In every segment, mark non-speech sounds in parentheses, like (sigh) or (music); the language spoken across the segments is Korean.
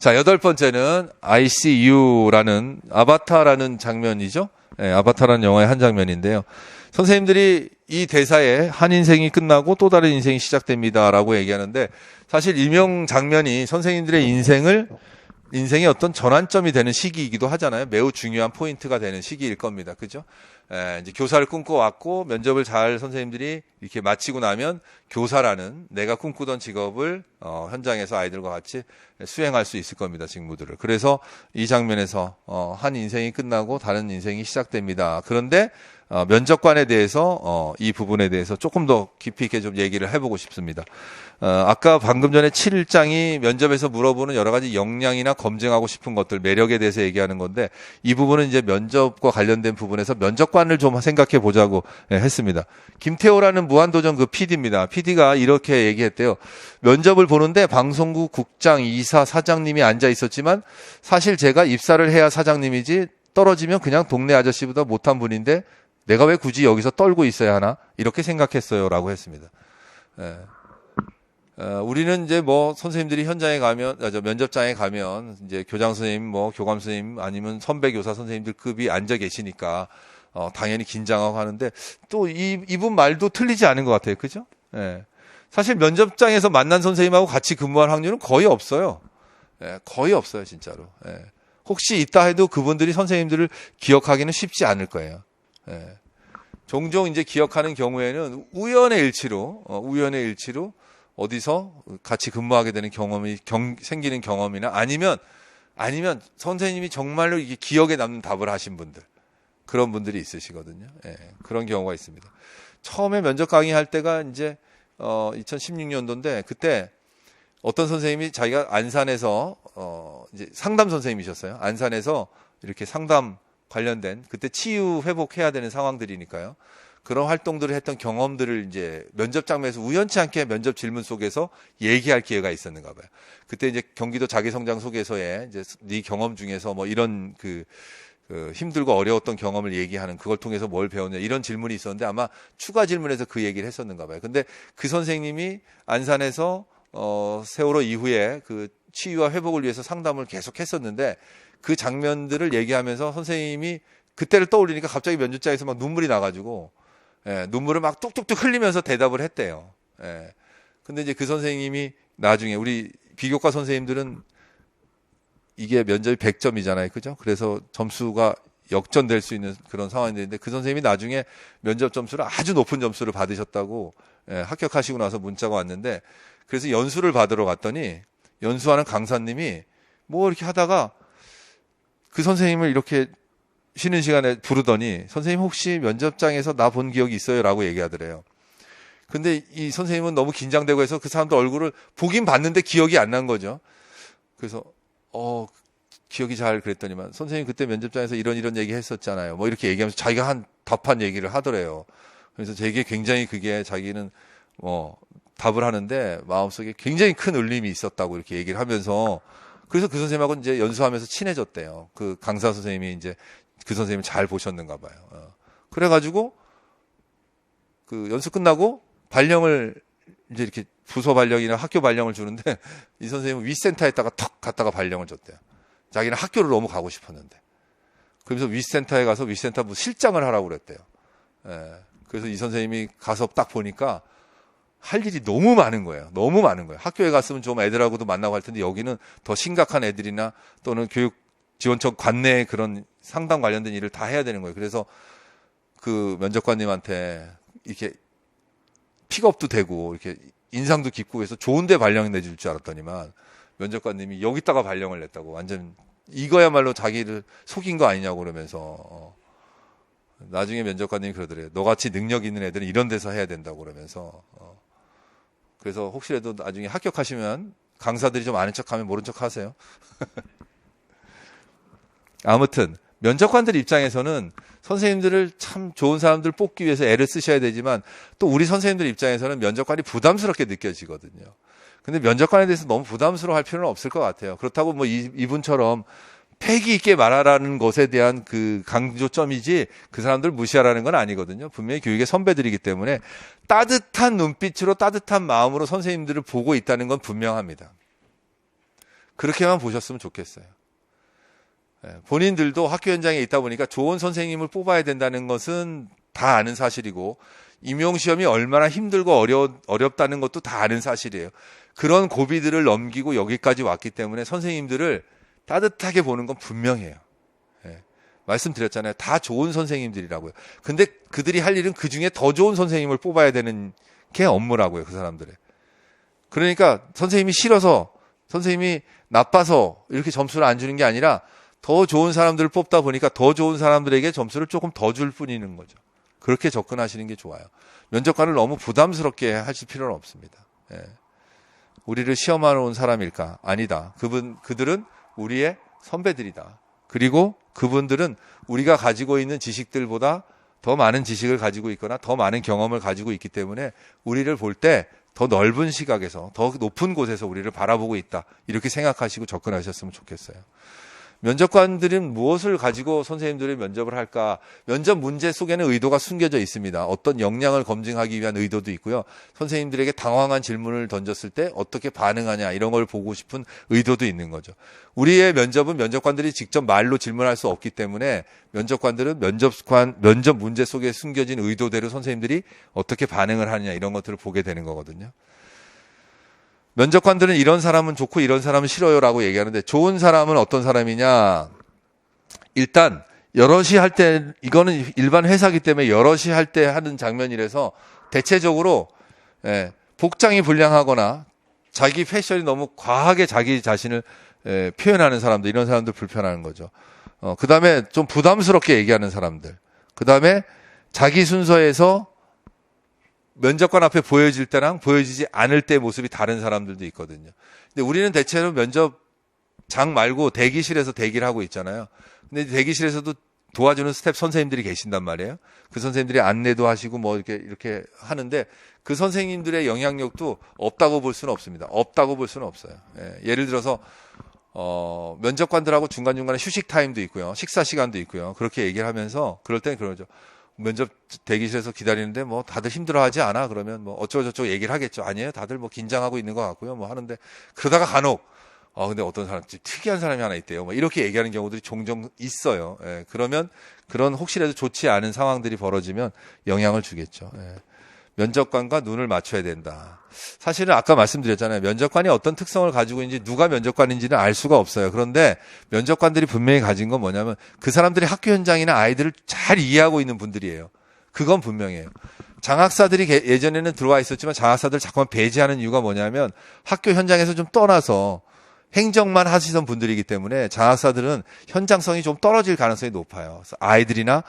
자, 여덟 번째는 ICU라는 아바타라는 장면이죠. 네, 아바타라는 영화의 한 장면인데요. 선생님들이 이 대사에 한 인생이 끝나고 또 다른 인생이 시작됩니다라고 얘기하는데 사실 이명 장면이 선생님들의 인생을 인생의 어떤 전환점이 되는 시기이기도 하잖아요. 매우 중요한 포인트가 되는 시기일 겁니다. 그죠? 에, 이제 교사를 꿈꿔왔고 면접을 잘 선생님들이 이렇게 마치고 나면 교사라는 내가 꿈꾸던 직업을 어, 현장에서 아이들과 같이 수행할 수 있을 겁니다. 직무들을. 그래서 이 장면에서 어, 한 인생이 끝나고 다른 인생이 시작됩니다. 그런데 어, 면접관에 대해서 어, 이 부분에 대해서 조금 더 깊이 있게 좀 얘기를 해보고 싶습니다. 어, 아까 방금 전에 7장이 면접에서 물어보는 여러 가지 역량이나 검증하고 싶은 것들, 매력에 대해서 얘기하는 건데 이 부분은 이제 면접과 관련된 부분에서 면접관을 좀 생각해 보자고 예, 했습니다. 김태호라는 무한도전 그 PD입니다. PD가 이렇게 얘기했대요. 면접을 보는데 방송국 국장, 이사, 사장님이 앉아 있었지만 사실 제가 입사를 해야 사장님이지 떨어지면 그냥 동네 아저씨보다 못한 분인데 내가 왜 굳이 여기서 떨고 있어야 하나 이렇게 생각했어요 라고 했습니다. 예. 어, 우리는 이제 뭐 선생님들이 현장에 가면 아, 저 면접장에 가면 이제 교장 선생님 뭐 교감 선생님 아니면 선배 교사 선생님들 급이 앉아 계시니까 어, 당연히 긴장하고 하는데 또 이 이분 말도 틀리지 않은 것 같아요. 그죠? 예. 사실 면접장에서 만난 선생님하고 같이 근무할 확률은 거의 없어요. 예, 거의 없어요, 진짜로. 예. 혹시 있다 해도 그분들이 선생님들을 기억하기는 쉽지 않을 거예요. 예. 종종 이제 기억하는 경우에는 우연의 일치로, 어, 우연의 일치로 어디서 같이 근무하게 되는 경험이 경, 생기는 경험이나 아니면 아니면 선생님이 정말로 이게 기억에 남는 답을 하신 분들 그런 분들이 있으시거든요. 예, 그런 경우가 있습니다. 처음에 면접 강의할 때가 이제 어, 2016년도인데 그때 어떤 선생님이 자기가 안산에서 어, 이제 상담 선생님이셨어요. 안산에서 이렇게 상담 관련된 그때 치유 회복해야 되는 상황들이니까요. 그런 활동들을 했던 경험들을 이제 면접 장면에서 우연치 않게 면접 질문 속에서 얘기할 기회가 있었는가 봐요. 그때 이제 경기도 자기성장 소개서에 이제 네 경험 중에서 뭐 이런 그, 그 힘들고 어려웠던 경험을 얘기하는 그걸 통해서 뭘 배웠냐 이런 질문이 있었는데 아마 추가 질문에서 그 얘기를 했었는가 봐요. 근데 그 선생님이 안산에서 어 세월호 이후에 그 치유와 회복을 위해서 상담을 계속 했었는데 그 장면들을 얘기하면서 선생님이 그때를 떠올리니까 갑자기 면접장에서 막 눈물이 나가지고 예, 눈물을 막 뚝뚝뚝 흘리면서 대답을 했대요. 예. 근데 이제 그 선생님이 나중에 우리 비교과 선생님들은 이게 면접이 100점이잖아요. 그죠? 그래서 점수가 역전될 수 있는 그런 상황이 되는데 그 선생님이 나중에 면접 점수를 아주 높은 점수를 받으셨다고 예, 합격하시고 나서 문자가 왔는데 그래서 연수를 받으러 갔더니 연수하는 강사님이 뭐 이렇게 하다가 그 선생님을 이렇게 쉬는 시간에 부르더니 선생님 혹시 면접장에서 나 본 기억이 있어요? 라고 얘기하더래요. 근데 이 선생님은 너무 긴장되고 해서 그 사람들 얼굴을 보긴 봤는데 기억이 안 난 거죠. 그래서 어 기억이 잘 그랬더니만 선생님 그때 면접장에서 이런 이런 얘기 했었잖아요. 뭐 이렇게 얘기하면서 자기가 한 답한 얘기를 하더래요. 그래서 되게 굉장히 그게 자기는 뭐 답을 하는데 마음속에 굉장히 큰 울림이 있었다고 이렇게 얘기를 하면서 그래서 그 선생님하고 이제 연수하면서 친해졌대요. 그 강사 선생님이 이제 그 선생님을 잘 보셨는가 봐요. 어. 그래가지고 그 연수 끝나고 발령을 이제 이렇게 부서 발령이나 학교 발령을 주는데 (laughs) 이 선생님은 위센터에다가 턱 갔다가 발령을 줬대요. 자기는 학교를 너무 가고 싶었는데. 그래서 위센터에 가서 위센터 뭐 실장을 하라고 그랬대요. 예. 그래서 이 선생님이 가서 딱 보니까 할 일이 너무 많은 거예요. 너무 많은 거예요. 학교에 갔으면 좀 애들하고도 만나고 할 텐데 여기는 더 심각한 애들이나 또는 교육 지원청 관내 그런 상담 관련된 일을 다 해야 되는 거예요. 그래서 그 면접관님한테 이렇게 픽업도 되고 이렇게 인상도 깊고 해서 좋은데 발령 내줄 줄 알았더니만 면접관님이 여기다가 발령을 냈다고 완전 이거야말로 자기를 속인 거 아니냐고 그러면서 어. 나중에 면접관님이 그러더래요. 너같이 능력 있는 애들은 이런 데서 해야 된다고 그러면서 어. 그래서 혹시라도 나중에 합격하시면 강사들이 좀 아는 척하면 모른 척 하세요. (laughs) 아무튼 면접관들 입장에서는 선생님들을 참 좋은 사람들 뽑기 위해서 애를 쓰셔야 되지만 또 우리 선생님들 입장에서는 면접관이 부담스럽게 느껴지거든요. 근데 면접관에 대해서 너무 부담스러워 할 필요는 없을 것 같아요. 그렇다고 뭐 이, 이분처럼 패기 있게 말하라는 것에 대한 그 강조점이지 그 사람들 무시하라는 건 아니거든요. 분명히 교육의 선배들이기 때문에 따뜻한 눈빛으로 따뜻한 마음으로 선생님들을 보고 있다는 건 분명합니다. 그렇게만 보셨으면 좋겠어요. 예, 본인들도 학교 현장에 있다 보니까 좋은 선생님을 뽑아야 된다는 것은 다 아는 사실이고 임용 시험이 얼마나 힘들고 어려 어렵다는 것도 다 아는 사실이에요. 그런 고비들을 넘기고 여기까지 왔기 때문에 선생님들을 따뜻하게 보는 건 분명해요. 예, 말씀드렸잖아요. 다 좋은 선생님들이라고요. 근데 그들이 할 일은 그 중에 더 좋은 선생님을 뽑아야 되는 게 업무라고요. 그 사람들의. 그러니까 선생님이 싫어서 선생님이 나빠서 이렇게 점수를 안 주는 게 아니라 더 좋은 사람들을 뽑다 보니까 더 좋은 사람들에게 점수를 조금 더 줄 뿐이는 거죠. 그렇게 접근하시는 게 좋아요. 면접관을 너무 부담스럽게 하실 필요는 없습니다. 예. 우리를 시험하러 온 사람일까? 아니다. 그분, 그들은 우리의 선배들이다. 그리고 그분들은 우리가 가지고 있는 지식들보다 더 많은 지식을 가지고 있거나 더 많은 경험을 가지고 있기 때문에 우리를 볼 때 더 넓은 시각에서 더 높은 곳에서 우리를 바라보고 있다. 이렇게 생각하시고 접근하셨으면 좋겠어요. 면접관들은 무엇을 가지고 선생님들이 면접을 할까? 면접 문제 속에는 의도가 숨겨져 있습니다. 어떤 역량을 검증하기 위한 의도도 있고요. 선생님들에게 당황한 질문을 던졌을 때 어떻게 반응하냐 이런 걸 보고 싶은 의도도 있는 거죠. 우리의 면접은 면접관들이 직접 말로 질문할 수 없기 때문에 면접관들은 면접관 면접 문제 속에 숨겨진 의도대로 선생님들이 어떻게 반응을 하느냐 이런 것들을 보게 되는 거거든요. 면접관들은 이런 사람은 좋고 이런 사람은 싫어요라고 얘기하는데 좋은 사람은 어떤 사람이냐? 일단 여럿이 할 때 이거는 일반 회사기 때문에 여럿이 할 때 하는 장면이라서 대체적으로 예, 복장이 불량하거나 자기 패션이 너무 과하게 자기 자신을 예, 표현하는 사람들 이런 사람들 불편하는 거죠. 어, 그다음에 좀 부담스럽게 얘기하는 사람들. 그다음에 자기 순서에서 면접관 앞에 보여질 때랑 보여지지 않을 때 모습이 다른 사람들도 있거든요. 근데 우리는 대체로 면접장 말고 대기실에서 대기를 하고 있잖아요. 근데 대기실에서도 도와주는 스텝 선생님들이 계신단 말이에요. 그 선생님들이 안내도 하시고 뭐 이렇게 이렇게 하는데 그 선생님들의 영향력도 없다고 볼 수는 없습니다. 없다고 볼 수는 없어요. 예, 를 들어서 어, 면접관들하고 중간중간에 휴식 타임도 있고요. 식사 시간도 있고요. 그렇게 얘기를 하면서 그럴 땐 그러죠. 면접 대기실에서 기다리는데 뭐 다들 힘들어하지 않아? 그러면 뭐 어쩌고저쩌고 얘기를 하겠죠. 아니에요. 다들 뭐 긴장하고 있는 것 같고요. 뭐 하는데 그러다가 간혹 어 근데 어떤 사람 특이한 사람이 하나 있대요. 뭐 이렇게 얘기하는 경우들이 종종 있어요. 예, 그러면 그런 혹시라도 좋지 않은 상황들이 벌어지면 영향을 주겠죠. 예. 면접관과 눈을 맞춰야 된다. 사실은 아까 말씀드렸잖아요. 면접관이 어떤 특성을 가지고 있는지 누가 면접관인지는 알 수가 없어요. 그런데 면접관들이 분명히 가진 건 뭐냐면 그 사람들이 학교 현장이나 아이들을 잘 이해하고 있는 분들이에요. 그건 분명해요. 장학사들이 예전에는 들어와 있었지만 장학사들 자꾸만 배제하는 이유가 뭐냐면 학교 현장에서 좀 떠나서 행정만 하시던 분들이기 때문에 장학사들은 현장성이 좀 떨어질 가능성이 높아요. 아이들이나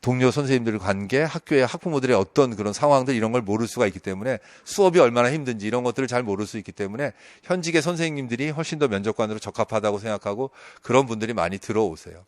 동료 선생님들 관계, 학교의 학부모들의 어떤 그런 상황들 이런 걸 모를 수가 있기 때문에 수업이 얼마나 힘든지 이런 것들을 잘 모를 수 있기 때문에 현직의 선생님들이 훨씬 더 면접관으로 적합하다고 생각하고 그런 분들이 많이 들어오세요.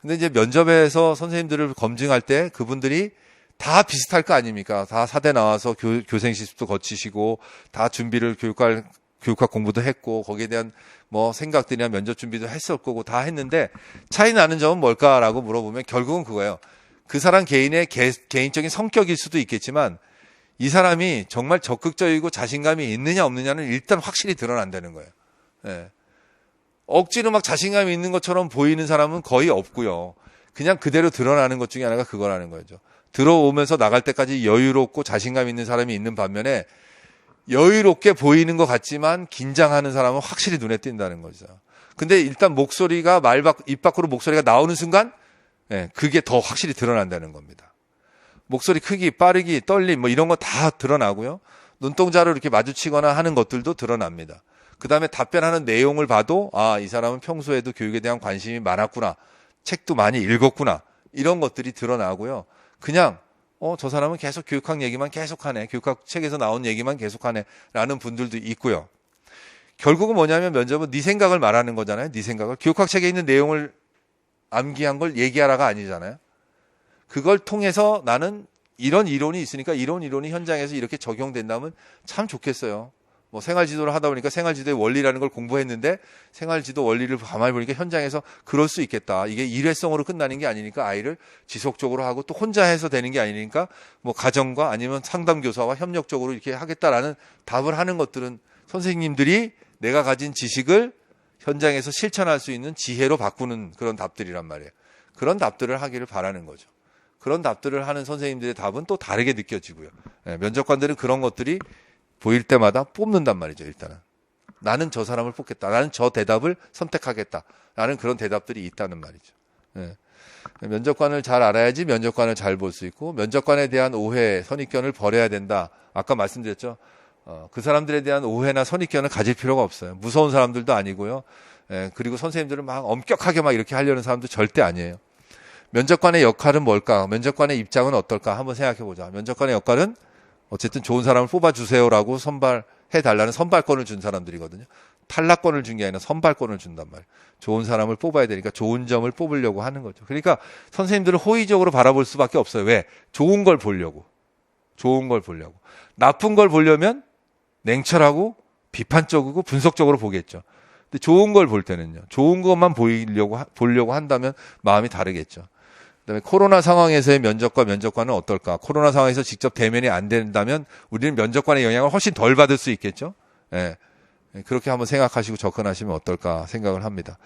근데 이제 면접에서 선생님들을 검증할 때 그분들이 다 비슷할 거 아닙니까? 다 사대 나와서 교, 교생 실습도 거치시고 다 준비를 교육할 교육학 공부도 했고 거기에 대한 뭐 생각들이나 면접 준비도 했을 거고 다 했는데 차이 나는 점은 뭘까라고 물어보면 결국은 그거예요. 그 사람 개인의 개, 개인적인 성격일 수도 있겠지만 이 사람이 정말 적극적이고 자신감이 있느냐 없느냐는 일단 확실히 드러난다는 거예요. 예. 억지로 막 자신감이 있는 것처럼 보이는 사람은 거의 없고요. 그냥 그대로 드러나는 것 중에 하나가 그거라는 거죠. 들어오면서 나갈 때까지 여유롭고 자신감 있는 사람이 있는 반면에 여유롭게 보이는 것 같지만 긴장하는 사람은 확실히 눈에 띈다는 거죠. 근데 일단 목소리가 말 밖, 입 밖으로 목소리가 나오는 순간 예, 그게 더 확실히 드러난다는 겁니다. 목소리 크기, 빠르기, 떨림, 뭐 이런 거 다 드러나고요. 눈동자를 이렇게 마주치거나 하는 것들도 드러납니다. 그 다음에 답변하는 내용을 봐도, 아, 이 사람은 평소에도 교육에 대한 관심이 많았구나. 책도 많이 읽었구나. 이런 것들이 드러나고요. 그냥, 어, 저 사람은 계속 교육학 얘기만 계속하네. 교육학 책에서 나온 얘기만 계속하네. 라는 분들도 있고요. 결국은 뭐냐면 면접은 네 생각을 말하는 거잖아요. 네 생각을. 교육학 책에 있는 내용을 암기한 걸 얘기하라가 아니잖아요. 그걸 통해서 나는 이런 이론이 있으니까 이런 이론이 현장에서 이렇게 적용된다면 참 좋겠어요. 뭐 생활 지도를 하다 보니까 생활 지도의 원리라는 걸 공부했는데 생활 지도 원리를 가만히 보니까 현장에서 그럴 수 있겠다. 이게 일회성으로 끝나는 게 아니니까 아이를 지속적으로 하고 또 혼자 해서 되는 게 아니니까 뭐 가정과 아니면 상담 교사와 협력적으로 이렇게 하겠다라는 답을 하는 것들은 선생님들이 내가 가진 지식을 현장에서 실천할 수 있는 지혜로 바꾸는 그런 답들이란 말이에요. 그런 답들을 하기를 바라는 거죠. 그런 답들을 하는 선생님들의 답은 또 다르게 느껴지고요. 예, 면접관들은 그런 것들이 보일 때마다 뽑는단 말이죠, 일단은. 나는 저 사람을 뽑겠다. 나는 저 대답을 선택하겠다. 라는 그런 대답들이 있다는 말이죠. 예. 면접관을 잘 알아야지 면접관을 잘 볼 수 있고 면접관에 대한 오해, 선입견을 버려야 된다. 아까 말씀드렸죠. 어, 그 사람들에 대한 오해나 선입견을 가질 필요가 없어요. 무서운 사람들도 아니고요. 예, 그리고 선생님들은 막 엄격하게 막 이렇게 하려는 사람도 절대 아니에요. 면접관의 역할은 뭘까? 면접관의 입장은 어떨까? 한번 생각해 보자. 면접관의 역할은 어쨌든 좋은 사람을 뽑아주세요라고 선발해 달라는 선발권을 준 사람들이거든요. 탈락권을 준 게 아니라 선발권을 준단 말이에요. 좋은 사람을 뽑아야 되니까 좋은 점을 뽑으려고 하는 거죠. 그러니까 선생님들은 호의적으로 바라볼 수밖에 없어요. 왜? 좋은 걸 보려고. 좋은 걸 보려고. 나쁜 걸 보려면 냉철하고 비판적이고 분석적으로 보겠죠. 근데 좋은 걸 볼 때는요. 좋은 것만 보이려고 하- 보려고 한다면 마음이 다르겠죠. 그다음에 코로나 상황에서의 면접과 면접관은 어떨까? 코로나 상황에서 직접 대면이 안 된다면 우리는 면접관의 영향을 훨씬 덜 받을 수 있겠죠. 예. 예, 그렇게 한번 생각하시고 접근하시면 어떨까 생각을 합니다.